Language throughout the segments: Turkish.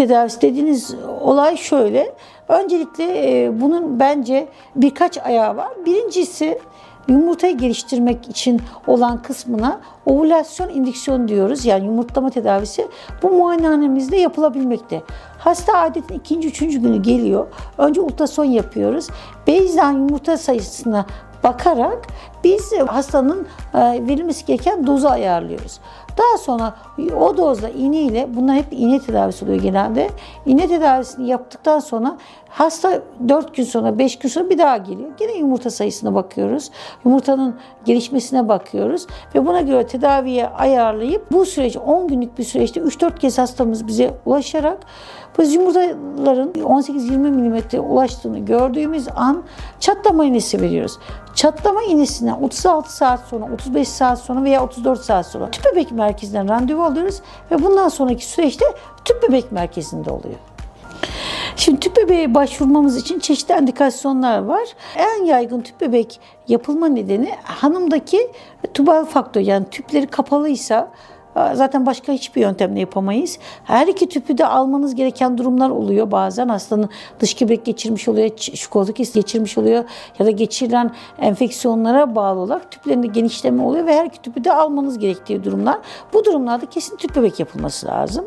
tedavisi dediğiniz olay şöyle. Öncelikle e, bunun bence birkaç ayağı var. Birincisi yumurtayı geliştirmek için olan kısmına ovülasyon indüksiyon diyoruz. Yani yumurtlama tedavisi bu muayenehanemizde yapılabilmekte. Hasta adetin ikinci, üçüncü günü geliyor. Önce ultrason yapıyoruz. Baseline yumurta sayısına bakarak biz hastanın e, verilmesi gereken dozu ayarlıyoruz. Daha sonra o dozla iğne ile bunlar hep iğne tedavisi oluyor genelde. İğne tedavisini yaptıktan sonra hasta 4 gün sonra 5 gün sonra bir daha geliyor. Yine yumurta sayısına bakıyoruz. Yumurtanın gelişmesine bakıyoruz ve buna göre tedaviye ayarlayıp bu süreç 10 günlük bir süreçte 3-4 kez hastamız bize ulaşarak biz yumurtaların 18-20 milimetre ulaştığını gördüğümüz an çatlama iğnesi veriyoruz. Çatlama iğnesinden 36 saat sonra, 35 saat sonra veya 34 saat sonra tüp bebek merkezinden randevu alıyoruz ve bundan sonraki süreçte tüp bebek merkezinde oluyor. Şimdi tüp bebeğe başvurmamız için çeşitli indikasyonlar var. En yaygın tüp bebek yapılma nedeni hanımdaki tubal faktör yani tüpleri kapalıysa Zaten başka hiçbir yöntemle yapamayız. Her iki tüpü de almanız gereken durumlar oluyor bazen. Hastanın dış göbek geçirmiş oluyor, kesi geçirmiş oluyor ya da geçirilen enfeksiyonlara bağlı olarak tüplerinde genişleme oluyor ve her iki tüpü de almanız gerektiği durumlar. Bu durumlarda kesin tüp bebek yapılması lazım.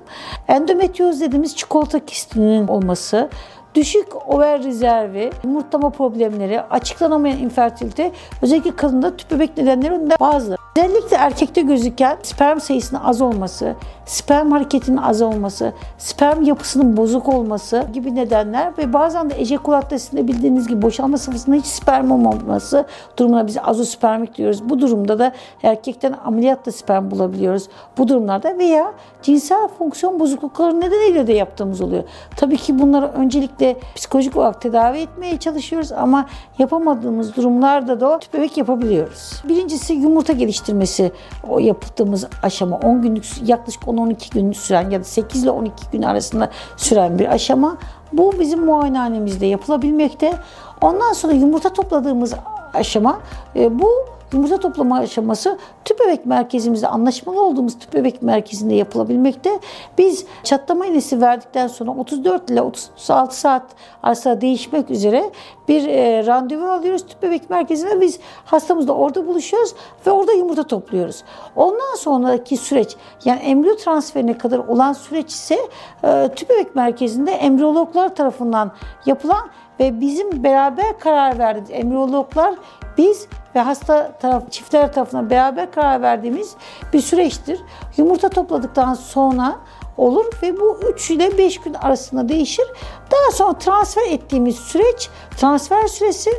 Endometrioz dediğimiz çikolata kistinin olması, düşük over rezervi, yumurtlama problemleri, açıklanamayan infertilite özellikle kadında tüp bebek nedenlerinden bazıları. Özellikle erkekte gözüken sperm sayısının az olması, sperm hareketinin az olması, sperm yapısının bozuk olması gibi nedenler ve bazen de ejekülatesinde bildiğiniz gibi boşalma safhasında hiç sperm olmaması durumuna biz azospermik diyoruz. Bu durumda da erkekten ameliyatla sperm bulabiliyoruz. Bu durumlarda veya cinsel fonksiyon bozuklukları nedeniyle de yaptığımız oluyor. Tabii ki bunları öncelikle psikolojik olarak tedavi etmeye çalışıyoruz ama yapamadığımız durumlarda da tüp bebek yapabiliyoruz. Birincisi yumurta geliştirmesi o yaptığımız aşama 10 günlük yaklaşık 10-12 gün süren ya da 8 ile 12 gün arasında süren bir aşama. Bu bizim muayenehanemizde yapılabilmekte. Ondan sonra yumurta topladığımız aşama e, bu yumurta toplama aşaması tüp bebek merkezimizde anlaşmalı olduğumuz tüp bebek merkezinde yapılabilmekte. Biz çatlama iğnesi verdikten sonra 34 ile 36 saat arasında değişmek üzere bir e, randevu alıyoruz tüp bebek merkezine. Biz hastamızla orada buluşuyoruz ve orada yumurta topluyoruz. Ondan sonraki süreç yani embriyo transferine kadar olan süreç ise e, tüp bebek merkezinde embriyologlar tarafından yapılan ve bizim beraber karar verdiğimiz embriyologlar biz ve hasta taraf, çiftler tarafından beraber karar verdiğimiz bir süreçtir. Yumurta topladıktan sonra olur ve bu 3 ile 5 gün arasında değişir. Daha sonra transfer ettiğimiz süreç transfer süresi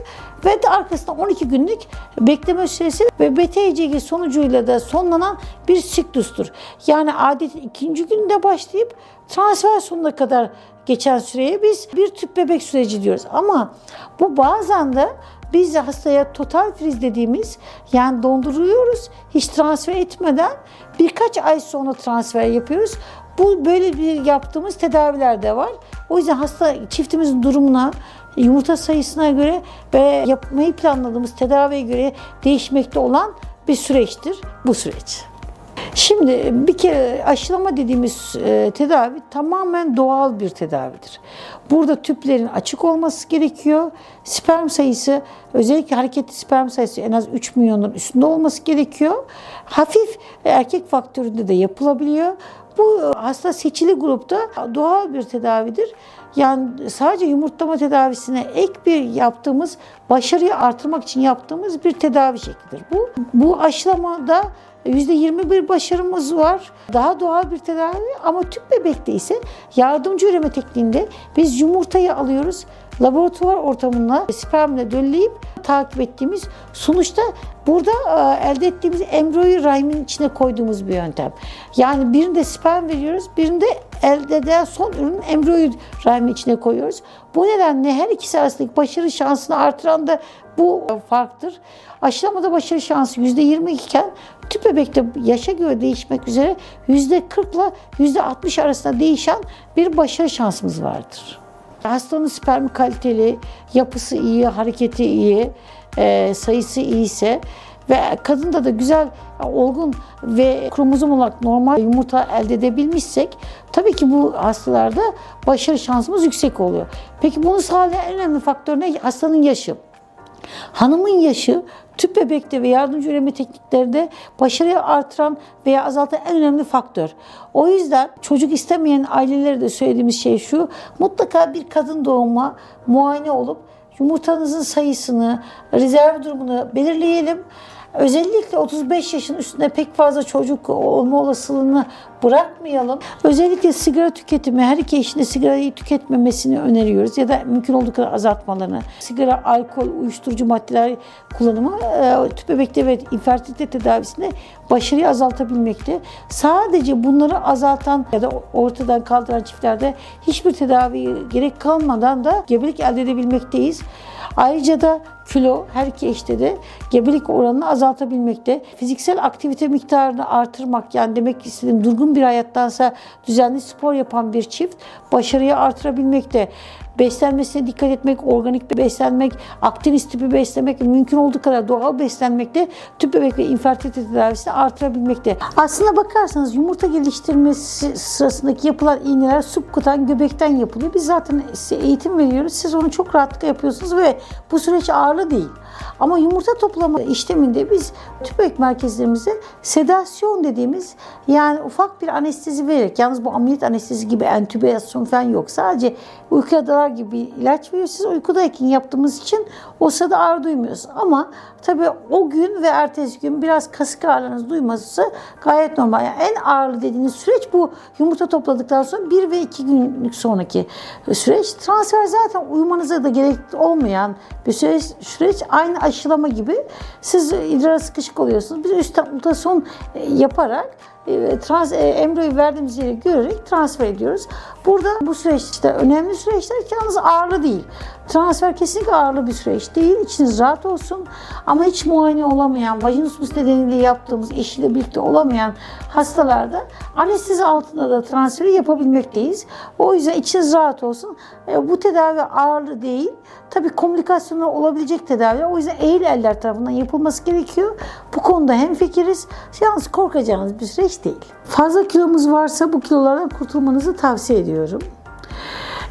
ve de arkasında 12 günlük bekleme süresi ve BTCG sonucuyla da sonlanan bir siklustur. Yani adetin ikinci günde başlayıp transfer sonuna kadar geçen süreye biz bir tüp bebek süreci diyoruz. Ama bu bazen de biz hastaya total friz dediğimiz yani donduruyoruz hiç transfer etmeden birkaç ay sonra transfer yapıyoruz. Bu böyle bir yaptığımız tedaviler de var. O yüzden hasta çiftimizin durumuna, yumurta sayısına göre ve yapmayı planladığımız tedaviye göre değişmekte olan bir süreçtir bu süreç. Şimdi bir kere aşılama dediğimiz e, tedavi tamamen doğal bir tedavidir. Burada tüplerin açık olması gerekiyor. Sperm sayısı özellikle hareketli sperm sayısı en az 3 milyonun üstünde olması gerekiyor. Hafif erkek faktöründe de yapılabiliyor. Bu hasta seçili grupta doğal bir tedavidir. Yani sadece yumurtlama tedavisine ek bir yaptığımız, başarıyı artırmak için yaptığımız bir tedavi şeklidir. Bu, bu aşılamada %21 başarımız var. Daha doğal bir tedavi ama tüp bebekte ise yardımcı üreme tekniğinde biz yumurtayı alıyoruz. Laboratuvar ortamında spermle dölleyip takip ettiğimiz sonuçta burada e, elde ettiğimiz embriyoyu rahimin içine koyduğumuz bir yöntem. Yani birinde sperm veriyoruz, birinde elde edilen son ürün embriyoyu rahimin içine koyuyoruz. Bu nedenle her ikisi arasındaki başarı şansını artıran da bu farktır. Aşılamada başarı şansı %20 iken tüp bebekte yaşa göre değişmek üzere %40 ile %60 arasında değişen bir başarı şansımız vardır. Hastanın spermi kaliteli, yapısı iyi, hareketi iyi, e, sayısı iyiyse ve kadında da güzel, olgun ve kromozom olarak normal yumurta elde edebilmişsek tabii ki bu hastalarda başarı şansımız yüksek oluyor. Peki bunu sağlayan en önemli faktör ne? Hastanın yaşı. Hanımın yaşı tüp bebekte ve yardımcı üreme tekniklerinde başarıyı artıran veya azaltan en önemli faktör. O yüzden çocuk istemeyen ailelere de söylediğimiz şey şu. Mutlaka bir kadın doğuma muayene olup yumurtanızın sayısını, rezerv durumunu belirleyelim. Özellikle 35 yaşın üstünde pek fazla çocuk olma olasılığını bırakmayalım. Özellikle sigara tüketimi, her iki eşin de sigarayı tüketmemesini öneriyoruz ya da mümkün olduğu kadar azaltmalarını. Sigara, alkol, uyuşturucu maddeler kullanımı e, tüp bebekte ve infertilite tedavisinde başarıyı azaltabilmekte. Sadece bunları azaltan ya da ortadan kaldıran çiftlerde hiçbir tedavi gerek kalmadan da gebelik elde edebilmekteyiz. Ayrıca da kilo her iki eşte de gebelik oranını azaltabilmekte. Fiziksel aktivite miktarını artırmak yani demek istediğim durgun bir hayattansa düzenli spor yapan bir çift başarıyı artırabilmekte. Beslenmesine dikkat etmek, organik beslenmek, aktivist tipi beslemek, mümkün olduğu kadar doğal beslenmekte tüp bebek ve infertilite tedavisini artırabilmekte. Aslına bakarsanız yumurta geliştirmesi sırasındaki yapılan iğneler subkutan göbekten yapılıyor. Biz zaten size eğitim veriyoruz. Siz onu çok rahatlıkla yapıyorsunuz ve bu süreç ağırlı değil. Ama yumurta toplama işleminde biz tüpek merkezlerimize sedasyon dediğimiz yani ufak bir anestezi vererek yalnız bu ameliyat anestezi gibi entübasyon falan yok. Sadece uykuya dalar gibi ilaç veriyor. Siz uykudayken yaptığımız için o sırada ağrı duymuyorsunuz. Ama tabii o gün ve ertesi gün biraz kasık ağrınız duyması gayet normal. Yani en ağırlı dediğiniz süreç bu yumurta topladıktan sonra bir ve iki günlük sonraki süreç. Transfer zaten uyumanıza da gerek olmayan bir süreç. süreç aynı aşılama gibi siz idrara sıkışık oluyorsunuz. Biz üstten ultrason e, yaparak trans, e, embriyoyu verdiğimiz yere görerek transfer ediyoruz. Burada bu süreçte önemli süreçler yalnız ağırlı değil. Transfer kesinlikle ağırlı bir süreç değil. İçiniz rahat olsun. Ama hiç muayene olamayan, vajinismus nedeniyle yaptığımız eşiyle birlikte olamayan hastalarda anestezi altında da transferi yapabilmekteyiz. O yüzden içiniz rahat olsun. E, bu tedavi ağırlı değil. Tabii komplikasyonlar olabilecek tedaviler. O yüzden eğil eller tarafından yapılması gerekiyor. Bu konuda hem fikiriz. Yalnız korkacağınız bir süreç değil. Fazla kilomuz varsa bu kilolardan kurtulmanızı tavsiye ediyorum.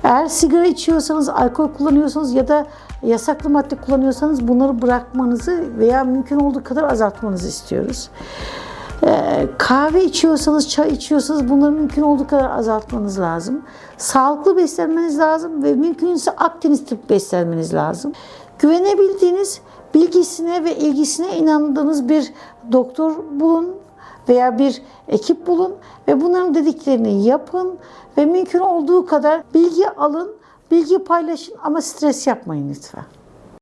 Eğer sigara içiyorsanız, alkol kullanıyorsanız ya da yasaklı madde kullanıyorsanız bunları bırakmanızı veya mümkün olduğu kadar azaltmanızı istiyoruz. Ee, kahve içiyorsanız, çay içiyorsanız bunları mümkün olduğu kadar azaltmanız lazım. Sağlıklı beslenmeniz lazım ve mümkünse Akdeniz tip beslenmeniz lazım. Güvenebildiğiniz, bilgisine ve ilgisine inandığınız bir doktor bulun veya bir ekip bulun ve bunların dediklerini yapın ve mümkün olduğu kadar bilgi alın, bilgi paylaşın ama stres yapmayın lütfen.